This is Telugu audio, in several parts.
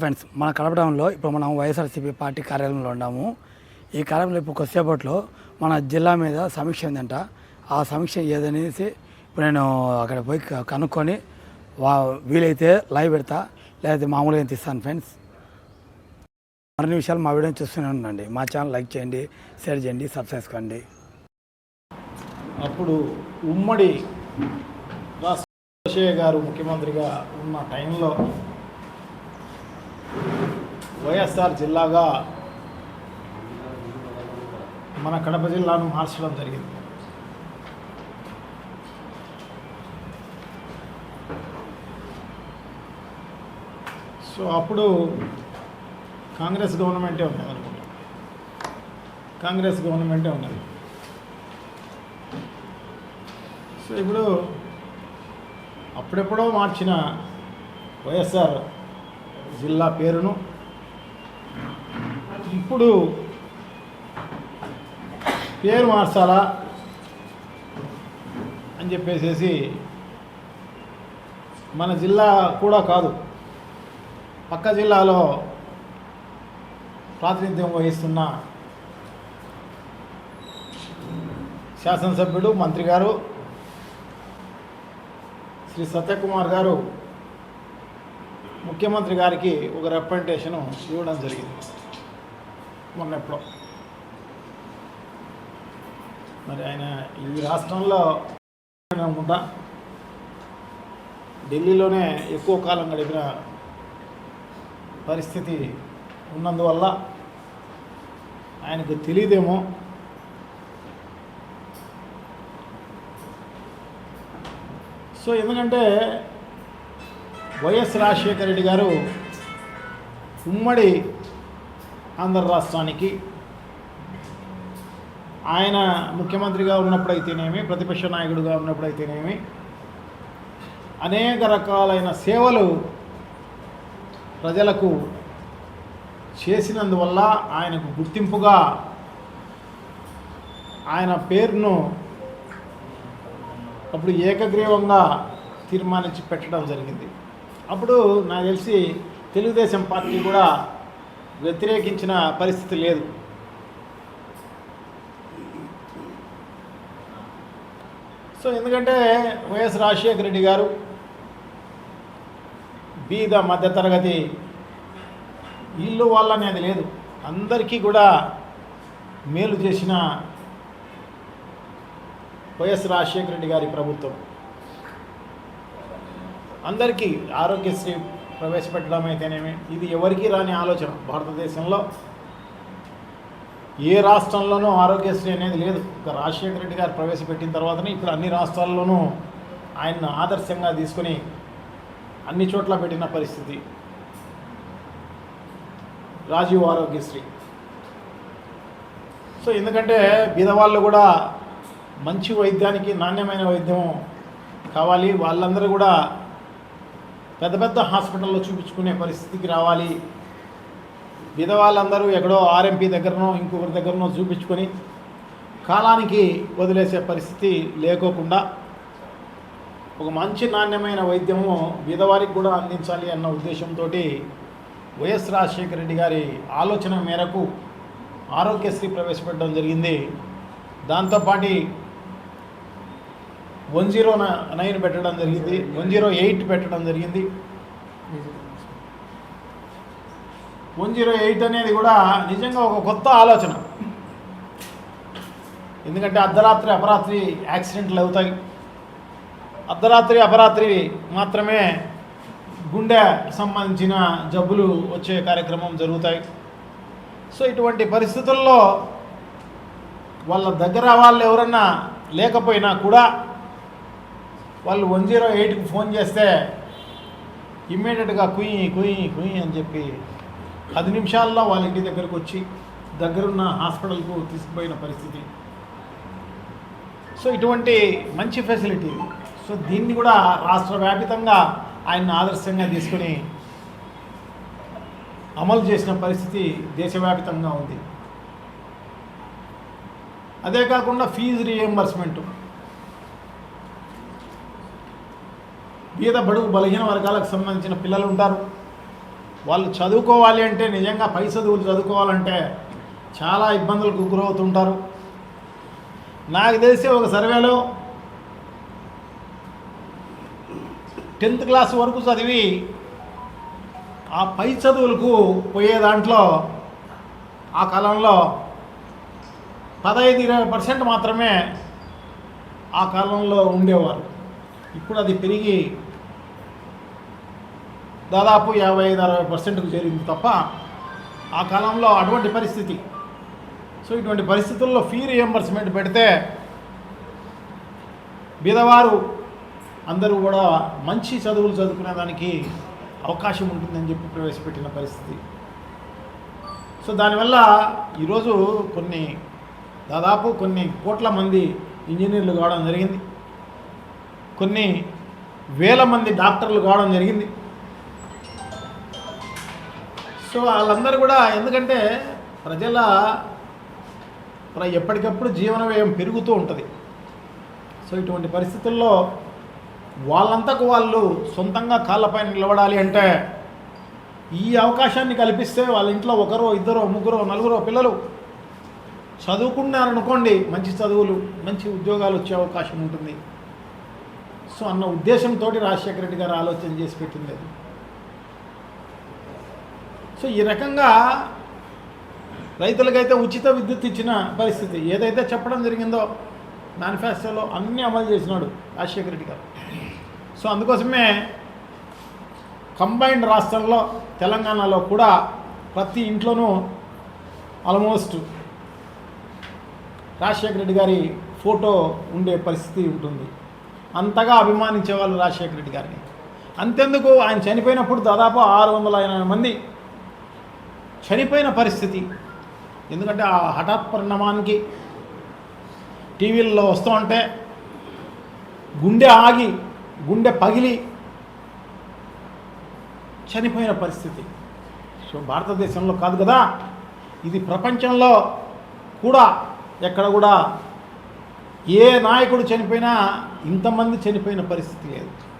ఫ్రెండ్స్ మన కడపడంలో ఇప్పుడు మనం వైఎస్ఆర్సీపీ పార్టీ కార్యాలయంలో ఉన్నాము. ఈ కార్యాలయంలో ఇప్పుడు కొద్దిసేపట్లో మన జిల్లా మీద సమీక్ష ఉందంట. ఆ సమీక్ష ఏదనేసి ఇప్పుడు నేను అక్కడ పోయి కనుక్కొని వా వీలైతే లైవ్ పెడతా లేకపోతే మామూలుగా తీస్తాను ఫ్రెండ్స్ మరిన్ని విషయాలు మా వీడియో చూస్తూనే ఉండండి. మా ఛానల్ లైక్ చేయండి షేర్ చేయండి సబ్స్క్రైబ్ చేసుకోండి అప్పుడు ఉమ్మడి రాష్ట్ర రాజశేఖర్ గారు ముఖ్యమంత్రిగా ఉన్న టైంలో వైఎస్ఆర్ జిల్లాగా మన కడప జిల్లాను మార్చడం జరిగింది. సో అప్పుడు కాంగ్రెస్ గవర్నమెంటే ఉన్నది అనుకుంటా. కాంగ్రెస్ గవర్నమెంటే ఉన్నది సో ఇప్పుడు అప్పుడెప్పుడో మార్చిన వైఎస్ఆర్ జిల్లా పేరును ఇప్పుడు పేరు మార్చాలా అని చెప్పేసేసి మన జిల్లా కూడా కాదు పక్క జిల్లాలో ప్రాతినిధ్యం వహిస్తున్న శాసనసభ్యుడు మంత్రి గారు శ్రీ సత్యకుమార్ గారు ముఖ్యమంత్రి గారికి ఒక రిప్రజెంటేషన్ ఇవ్వడం జరిగింది. మొన్న ఎప్పుడో మరి ఆయన ఈ రాష్ట్రంలో అనుకుంటా ఢిల్లీలోనే ఎక్కువ కాలం గడిపిన పరిస్థితి ఉన్నందువల్ల ఆయనకు తెలియదేమో. సో ఎందుకంటే వైఎస్ రాజశేఖర రెడ్డి గారు ఉమ్మడి ఆంధ్ర రాష్ట్రానికి ఆయన ముఖ్యమంత్రిగా ఉన్నప్పుడైతేనేమి ప్రతిపక్ష నాయకుడిగా ఉన్నప్పుడైతేనేమి అనేక రకాలైన సేవలు ప్రజలకు చేసినందువల్ల ఆయనకు గుర్తింపుగా ఆయన పేరును అప్పుడు ఏకగ్రీవంగా తీర్మానించి పెట్టడం జరిగింది. అప్పుడు నాకు తెలిసి తెలుగుదేశం పార్టీ కూడా వ్యతిరేకించిన పరిస్థితి లేదు. సో ఎందుకంటే వైఎస్ రాజశేఖర రెడ్డి గారు బీద మధ్యతరగతి ఇల్లు వాళ్ళనేది లేదు. అందరికీ కూడా మేలు చేసిన వైఎస్ రాజశేఖర రెడ్డి గారి ప్రభుత్వం. అందరికీ ఆరోగ్యశ్రీ ప్రవేశపెట్టడం అయితేనేమి ఇది ఎవరికీ రాని ఆలోచన. భారతదేశంలో ఏ రాష్ట్రంలోనూ ఆరోగ్యశ్రీ అనేది లేదు. ఒక రాజశేఖర రెడ్డి గారు ప్రవేశపెట్టిన తర్వాతనే ఇప్పుడు అన్ని రాష్ట్రాల్లోనూ ఆయన్ను ఆదర్శంగా తీసుకొని అన్ని చోట్ల పెట్టిన పరిస్థితి. రాజీవ్ ఆరోగ్యశ్రీ. సో ఎందుకంటే బీదవాళ్ళు కూడా మంచి వైద్యానికి నాణ్యమైన వైద్యం కావాలి. వాళ్ళందరూ కూడా పెద్ద పెద్ద హాస్పిటల్లో చూపించుకునే పరిస్థితికి రావాలి. విధవాళ్ళందరూ ఎక్కడో ఆర్ఎంపీ దగ్గరనో ఇంకొకరి దగ్గరనో చూపించుకొని కాలానికి వదిలేసే పరిస్థితి లేకోకుండా ఒక మంచి నాణ్యమైన వైద్యము విధవారికి కూడా అందించాలి అన్న ఉద్దేశంతో వైఎస్ రాజశేఖర రెడ్డి గారి ఆలోచన మేరకు ఆరోగ్యశ్రీ ప్రవేశపెట్టడం జరిగింది. దాంతోపాటు వన్ జీరో నైన్ పెట్టడం జరిగింది వన్ జీరో ఎయిట్ పెట్టడం జరిగింది. వన్ జీరో ఎయిట్ అనేది కూడా నిజంగా ఒక కొత్త ఆలోచన. ఎందుకంటే అర్ధరాత్రి అపరాత్రి యాక్సిడెంట్లు అవుతాయి. అర్ధరాత్రి అపరాత్రి మాత్రమే గుండె సంబంధించిన జబ్బులు వచ్చే కార్యక్రమం జరుగుతాయి. సో ఇటువంటి పరిస్థితుల్లో వాళ్ళ దగ్గర వాళ్ళు ఎవరన్నా లేకపోయినా కూడా వాళ్ళు వన్ జీరో ఎయిట్కి ఫోన్ చేస్తే ఇమ్మీడియట్గా కుయ్యి కుయ్యి కుయ్యి అని చెప్పి పది నిమిషాల్లో వాళ్ళ ఇంటి దగ్గరకు వచ్చి దగ్గరున్న హాస్పిటల్కు తీసుకుపోయిన పరిస్థితి. సో ఇటువంటి మంచి ఫెసిలిటీ సో దీన్ని కూడా రాష్ట్ర వ్యాపితంగా ఆయన ఆదర్శంగా తీసుకుని అమలు చేసిన పరిస్థితి దేశవ్యాప్తంగా ఉంది. అదే కాకుండా ఫీజు రియంబర్స్మెంట్ బీద బడుగు బలహీన వర్గాలకు సంబంధించిన పిల్లలు ఉంటారు. వాళ్ళు చదువుకోవాలి అంటే నిజంగా పై చదువులు చదువుకోవాలంటే చాలా ఇబ్బందులకు గురవుతుంటారు. నాకు తెలిసి ఒక సర్వేలో టెన్త్ క్లాస్ వరకు చదివి ఆ పై చదువులకు పోయే దాంట్లో ఆ కాలంలో పదహైదు ఇరవై పర్సెంట్ మాత్రమే ఆ కాలంలో ఉండేవారు. ఇప్పుడు అది పెరిగి దాదాపు యాభై ఐదు అరవై పర్సెంట్కు చేరింది తప్ప ఆ కాలంలో అటువంటి పరిస్థితి. సో ఇటువంటి పరిస్థితుల్లో ఫీ రియంబర్స్మెంట్ పెడితే బీదవారు అందరూ కూడా మంచి చదువులు చదువుకునే దానికి అవకాశం ఉంటుందని చెప్పి ప్రవేశపెట్టిన పరిస్థితి. సో దానివల్ల ఈరోజు కొన్ని దాదాపు కొన్ని కోట్ల మంది ఇంజనీర్లు కావడం జరిగింది. కొన్ని వేల మంది డాక్టర్లు కావడం జరిగింది. సో వాళ్ళందరూ కూడా ఎందుకంటే ప్రజల ప్ర- ఎప్పటికప్పుడు జీవన వ్యయం పెరుగుతూ ఉంటుంది. సో ఇటువంటి పరిస్థితుల్లో వాళ్ళంతకు వాళ్ళు సొంతంగా కాళ్ళపైన నిలబడాలి అంటే ఈ అవకాశాన్ని కల్పిస్తే వాళ్ళ ఇంట్లో ఒకరో ఇద్దరో ముగ్గురో నలుగురో పిల్లలు చదువుకున్నారనుకోండి మంచి చదువులు మంచి ఉద్యోగాలు వచ్చే అవకాశం ఉంటుంది. సో అన్న ఉద్దేశంతో రాజశేఖర రెడ్డి గారు ఆలోచన చేసి పెట్టింది అది. సో ఈ రకంగా రైతులకైతే ఉచిత విద్యుత్ ఇచ్చిన పరిస్థితి. ఏదైతే చెప్పడం జరిగిందో మేనిఫెస్టోలో అన్నీ అమలు చేసినాడు రాజశేఖర రెడ్డి గారు. సో అందుకోసమే కంబైన్డ్ రాష్ట్రంలో తెలంగాణలో కూడా ప్రతి ఇంట్లోనూ ఆల్మోస్ట్ రాజశేఖర రెడ్డి గారి ఫోటో ఉండే పరిస్థితి ఉంటుంది. అంతగా అభిమానించేవాళ్ళు రాజశేఖర రెడ్డి గారిని. అంతెందుకు? ఆయన చనిపోయినప్పుడు దాదాపు ఆరు వందల ఎనభై మంది చనిపోయిన పరిస్థితి. ఎందుకంటే ఆ హఠాత్ పరిణామానికి టీవీల్లో వస్తూ ఉంటే గుండె ఆగి గుండె పగిలి చనిపోయిన పరిస్థితి. సో భారతదేశంలో కాదు కదా? ఇది ప్రపంచంలో కూడా ఎక్కడ కూడా ఏ నాయకుడు చనిపోయినా ఇంతమంది చనిపోయిన పరిస్థితి లేదు.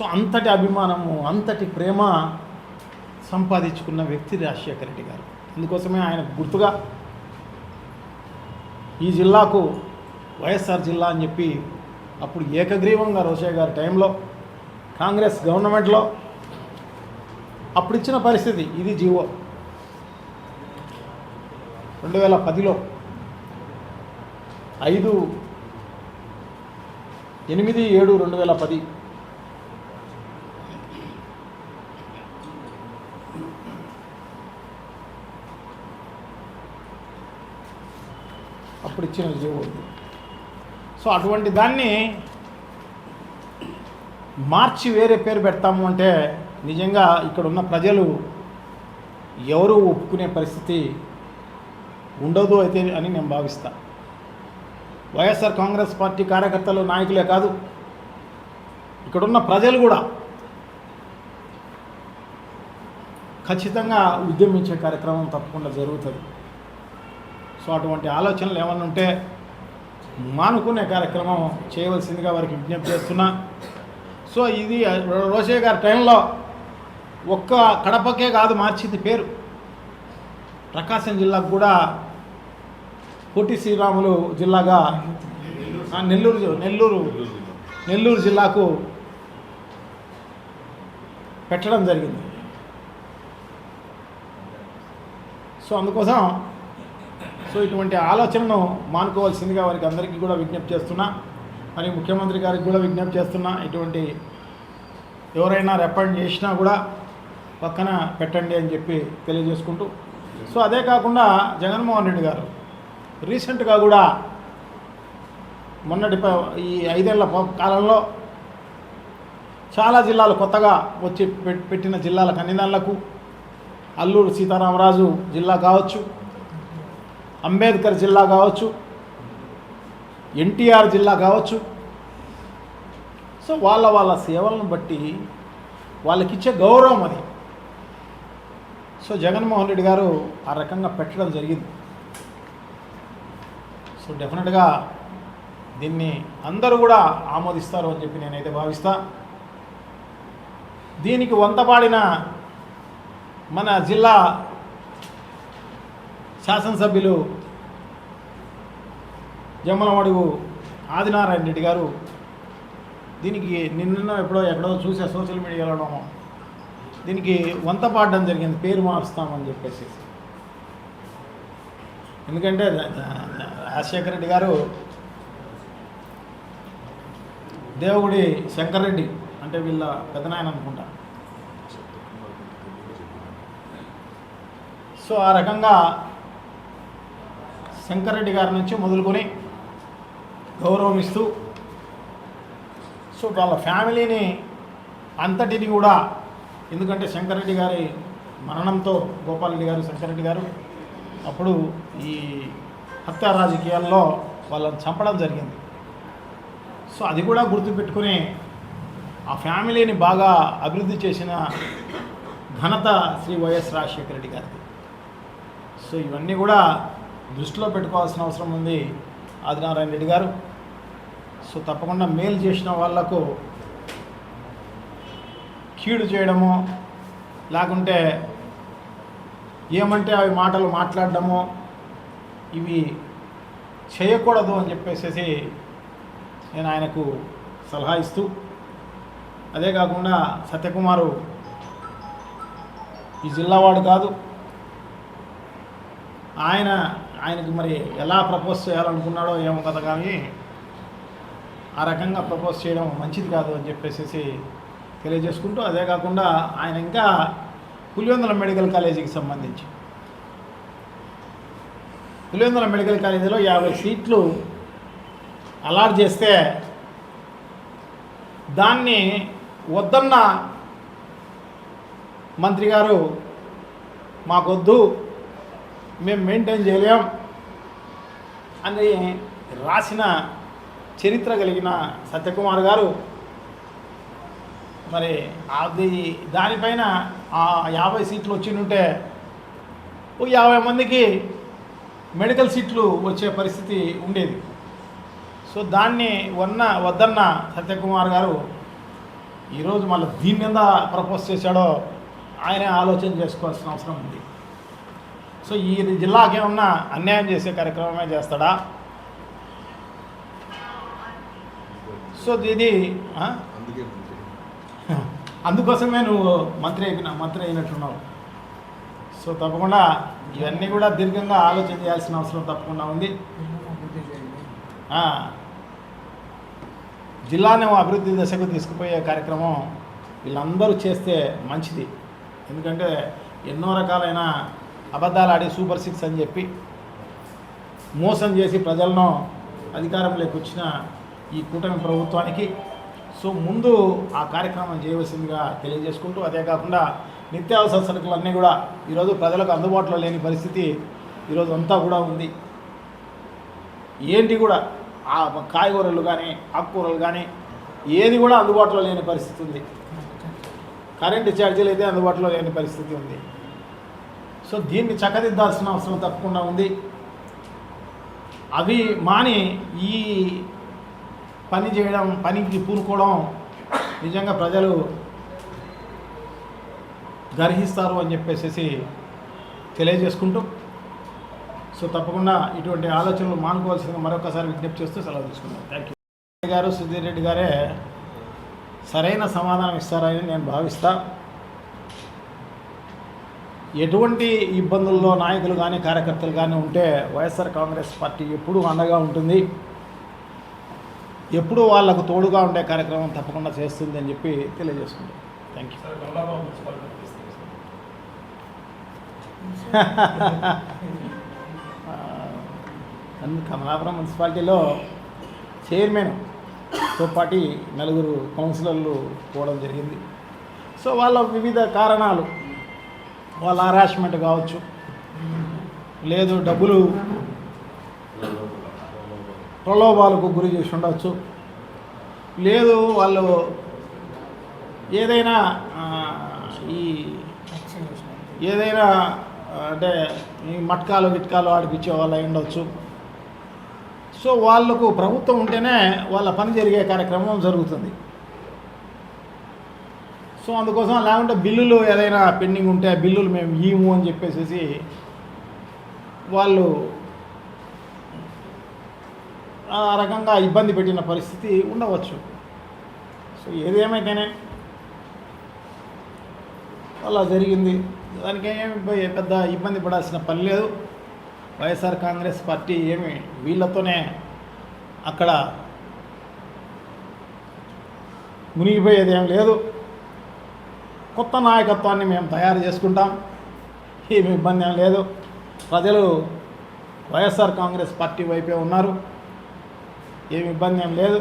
సో అంతటి అభిమానము అంతటి ప్రేమ సంపాదించుకున్న వ్యక్తి రాజశేఖర రెడ్డి గారు. అందుకోసమే ఆయన గుర్తుగా ఈ జిల్లాకు వైఎస్ఆర్ జిల్లా అని చెప్పి అప్పుడు ఏకగ్రీవంగా రోషయ్య గారి టైంలో కాంగ్రెస్ గవర్నమెంట్లో అప్పుడు ఇచ్చిన పరిస్థితి ఇది జీవో. రెండు వేల పదిలో ఐదు ఎనిమిది ఏడు రెండు వేల పది అప్పుడు ఇచ్చిన చేయకూడదు సో అటువంటి దాన్ని మార్చి వేరే పేరు పెడతాము అంటే నిజంగా ఇక్కడ ఉన్న ప్రజలు ఎవరు ఒప్పుకునే పరిస్థితి ఉండదు అయితే అని నేను భావిస్తా. వైఎస్ఆర్ కాంగ్రెస్ పార్టీ కార్యకర్తలు నాయకులే కాదు ఇక్కడున్న ప్రజలు కూడా ఖచ్చితంగా ఉద్యమించే కార్యక్రమం తప్పకుండా జరుగుతుంది. సో అటువంటి ఆలోచనలు ఏమైనా ఉంటే మానుకునే కార్యక్రమం చేయవలసిందిగా వారికి విజ్ఞప్తి చేస్తున్నా. సో ఇది రోషయ్య గారి టైంలో ఒక్క కడపకే కాదు మార్చింది పేరు. ప్రకాశం జిల్లాకు కూడా పొట్టి శ్రీరాములు జిల్లాగా నెల్లూరు నెల్లూరు నెల్లూరు జిల్లాకు పెట్టడం జరిగింది. సో అందుకోసం సో ఇటువంటి ఆలోచనను మానుకోవాల్సిందిగా వారికి అందరికీ కూడా విజ్ఞప్తి చేస్తున్నా. మరి ముఖ్యమంత్రి గారికి కూడా విజ్ఞప్తి చేస్తున్నా. ఇటువంటి ఎవరైనా రెప్పండ్ చేసినా కూడా పక్కన పెట్టండి అని చెప్పి తెలియజేసుకుంటూ. సో అదే కాకుండా జగన్మోహన్ రెడ్డి గారు రీసెంట్గా కూడా మొన్నటి ఈ ఐదేళ్ళ కాలంలో చాలా జిల్లాలు కొత్తగా వచ్చి పెట్టిన జిల్లాల కన్నిదాన్లకు అల్లూరు సీతారామరాజు జిల్లా కావచ్చు అంబేద్కర్ జిల్లా కావచ్చు ఎన్టీఆర్ జిల్లా కావచ్చు. సో వాళ్ళ వాళ్ళ సేవలను బట్టి వాళ్ళకిచ్చే గౌరవం అది. సో జగన్మోహన్ రెడ్డి గారు ఆ రకంగా పెట్టడం జరిగింది. సో డెఫినెట్గా దీన్ని అందరూ కూడా ఆమోదిస్తారు అని చెప్పి నేనైతే భావిస్తా. దీనికి వంతపాడిన మన జిల్లా శాసనసభ్యులు జమ్మలమడుగు ఆదినారాయణ రెడ్డి గారు దీనికి నిన్న ఎప్పుడో ఎక్కడో చూసే సోషల్ మీడియాలో దీనికి వంత పాడడం జరిగింది పేరు మారుస్తామని చెప్పేసి. ఎందుకంటే రాజశేఖర రెడ్డి గారు దేవుడి శంకర్రెడ్డి అంటే వీళ్ళ పెద్దనాయన అనుకుంటా. సో ఆ రకంగా శంకర్రెడ్డి గారి నుంచి మొదలుకొని గౌరవం ఇస్తూ సో వాళ్ళ ఫ్యామిలీని అంతటిని కూడా ఎందుకంటే శంకర్రెడ్డి గారి మరణంతో గోపాలరెడ్డి గారు శంకర్రెడ్డి గారు అప్పుడు ఈ హత్యా రాజకీయాల్లో వాళ్ళని చంపడం జరిగింది. సో అది కూడా గుర్తుపెట్టుకుని ఆ ఫ్యామిలీని బాగా అభివృద్ధి చేసిన ఘనత శ్రీ వైఎస్ రాజశేఖర రెడ్డి గారిది. సో ఇవన్నీ కూడా దృష్టిలో పెట్టుకోవాల్సిన అవసరం ఉంది. ఆదినారాయణ రెడ్డి గారు. సో తప్పకుండా మేలు చేసిన వాళ్ళకు కీడు చేయడము లేకుంటే ఏమంటే అవి మాటలు మాట్లాడడము ఇవి చేయకూడదు అని చెప్పేసి నేను ఆయనకు సలహా ఇస్తూ అదే కాకుండా సత్యకుమారు ఈ జిల్లావాడు కాదు. ఆయన ఆయనకు మరి ఎలా ప్రపోజ్ చేయాలనుకున్నాడో ఏమో కదా కానీ ఆ రకంగా ప్రపోజ్ చేయడం మంచిది కాదు అని చెప్పేసి తెలియజేసుకుంటూ అదే కాకుండా ఆయన ఇంకా పులివెందుల మెడికల్ కాలేజీకి సంబంధించి పులివెందుల మెడికల్ కాలేజీలో యాభై సీట్లు అలాట్ చేస్తే దాన్ని వద్దన్న మంత్రి గారు మాకొద్దు మేము మెయింటైన్ చేయలేం అని రాసిన చరిత్ర కలిగిన సత్యకుమార్ గారు మరి అది దానిపైన ఆ యాభై సీట్లు వచ్చిండుంటే ఓ యాభై మందికి మెడికల్ సీట్లు వచ్చే పరిస్థితి ఉండేది. సో దాన్ని వన్న వద్దన్న సత్యకుమార్ గారు ఈరోజు మళ్ళీ దీని మీద ప్రపోజ్ చేశాడో ఆయనే ఆలోచన చేసుకోవాల్సిన అవసరం ఉంది. సో ఈ జిల్లాకి ఏమన్నా అన్యాయం చేసే కార్యక్రమమే చేస్తాడా? సో ఇది అందుకోసమే నువ్వు మంత్రి అయిన మంత్రి అయినట్టున్నావు. సో తప్పకుండా ఇవన్నీ కూడా దీర్ఘంగా ఆలోచన చేయాల్సిన అవసరం తప్పకుండా ఉంది. జిల్లాను అభివృద్ధి దశకు తీసుకుపోయే కార్యక్రమం వీళ్ళందరూ చేస్తే మంచిది. ఎందుకంటే ఎన్నో రకాలైన అబద్ధాలు ఆడి సూపర్ సిక్స్ అని చెప్పి మోసం చేసి ప్రజలను అధికారంలోకి వచ్చిన ఈ కూటమి ప్రభుత్వానికి. సో ముందు ఆ కార్యక్రమం చేయవలసిందిగా తెలియజేసుకుంటూ అదే కాకుండా నిత్యావసర సరుకులన్నీ కూడా ఈరోజు ప్రజలకు అందుబాటులో లేని పరిస్థితి ఈరోజు అంతా కూడా ఉంది. ఏంటి కూడా ఆ కాయగూరలు కానీ ఆకుకూరలు కానీ ఏది కూడా అందుబాటులో లేని పరిస్థితి ఉంది. కరెంటు ఛార్జీలు అయితే అందుబాటులో లేని పరిస్థితి ఉంది. సో దీన్ని చక్కదిద్దాల్సిన అవసరం తప్పకుండా ఉంది. అవి మాని ఈ పని చేయడం పనికి పూనుకోవడం నిజంగా ప్రజలు గర్హిస్తారు అని చెప్పేసి తెలియజేసుకుంటూ సో తప్పకుండా ఇటువంటి ఆలోచనలు మానుకోవాల్సిందిగా మరొకసారి విజ్ఞప్తి చేస్తూ సెలవు తీసుకున్నాను థ్యాంక్ యూ గారు సుధీర్ రెడ్డి గారే సరైన సమాధానం ఇస్తారని నేను భావిస్తాను ఎటువంటి ఇబ్బందుల్లో నాయకులు కానీ కార్యకర్తలు కానీ ఉంటే వైఎస్ఆర్ కాంగ్రెస్ పార్టీ ఎప్పుడూ అండగా ఉంటుంది. ఎప్పుడూ వాళ్ళకు తోడుగా ఉండే కార్యక్రమం తప్పకుండా చేస్తుంది అని చెప్పి తెలియజేసుకుంటాం థ్యాంక్ యూ అందు కమలాపురం మున్సిపాలిటీలో చైర్మన్తో పాటు నలుగురు కౌన్సిలర్లు పోవడం జరిగింది. సో వాళ్ళ వివిధ కారణాలు వాళ్ళ హరాస్మెంట్ కావచ్చు. లేదు డబ్బులు ప్రలోభాలకు గురి చేసి ఉండవచ్చు లేదు వాళ్ళు ఏదైనా ఈ ఏదైనా అంటే ఈ మట్కాలు గిట్కాలు ఆడిపించే వాళ్ళు అయి ఉండొచ్చు. సో వాళ్ళకు ప్రభుత్వం ఉంటేనే వాళ్ళ పని జరిగే కార్యక్రమం జరుగుతుంది. సో అందుకోసం లేకుంటే బిల్లులు ఏదైనా పెండింగ్ ఉంటే ఆ బిల్లులు మేము ఇయ్యము అని చెప్పేసి వాళ్ళు ఆ రకంగా ఇబ్బంది పెట్టిన పరిస్థితి ఉండవచ్చు. సో ఏదేమైతేనే అలా జరిగింది. దానికి ఏమి పెద్ద ఇబ్బంది పడాల్సిన పని లేదు. వైఎస్ఆర్ కాంగ్రెస్ పార్టీ ఏమి వీళ్ళతోనే అక్కడ మునిగిపోయేది ఏం లేదు. కొత్త నాయకత్వాన్ని మేము తయారు చేసుకుంటాం. ఏమి ఇబ్బంది ఏం లేదు. ప్రజలు వైఎస్ఆర్ కాంగ్రెస్ పార్టీ వైపే ఉన్నారు. ఏమి ఇబ్బంది ఏం లేదు.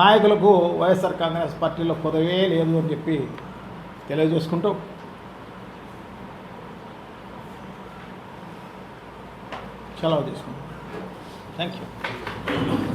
నాయకులకు వైఎస్ఆర్ కాంగ్రెస్ పార్టీలో కొదవే లేదు అని చెప్పి తెలియజేసుకుంటూ సెలవు తీసుకుంటాం థ్యాంక్ యూ